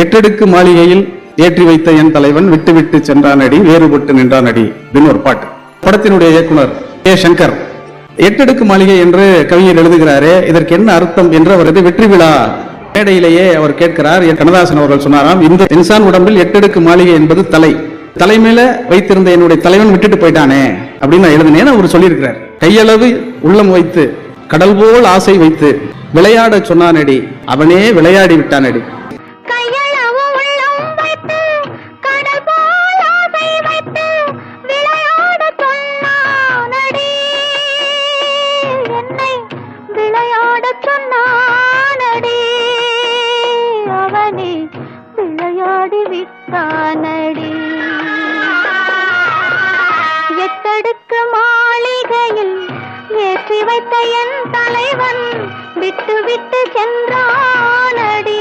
எட்டடுக்கு மாளிகையில் ஏற்றி வைத்த என் தலைவன் விட்டு விட்டு சென்றானடி வேறுபட்டு நின்றானடி அப்படின்னு ஒரு பாட்டு. படத்தினுடைய இயக்குனர் ஏ சங்கர். எட்டடுக்கு மாளிகை என்று கவிஞர் எழுதுகிறாரே இதற்கு என்ன அர்த்தம் என்று அவரது வெற்றி விழா மேடையிலேயே அவர் கேட்கிறார். கண்ணதாசன் அவர்கள் சொன்னாராம் இந்த இன்சான் உடம்பில் எட்டடுக்கு மாளிகை என்பது தலை. தலை மேல வைத்திருந்த என்னுடைய தலைவன் விட்டுட்டு போயிட்டானே அப்படின்னு நான் எழுதினேன் அவர் சொல்லியிருக்கிறார். கையளவு உள்ளம் வைத்து கடல் போல் ஆசை வைத்து விளையாட சொன்னானடி. அவனே விளையாடி விட்டானடி. அவனே விளையாடி விட்டானடி. எட்டடுக்கு மாளிகையில் ஏற்றி வைத்த என் தலைவன் விட்டு விட்டு சென்றானடி.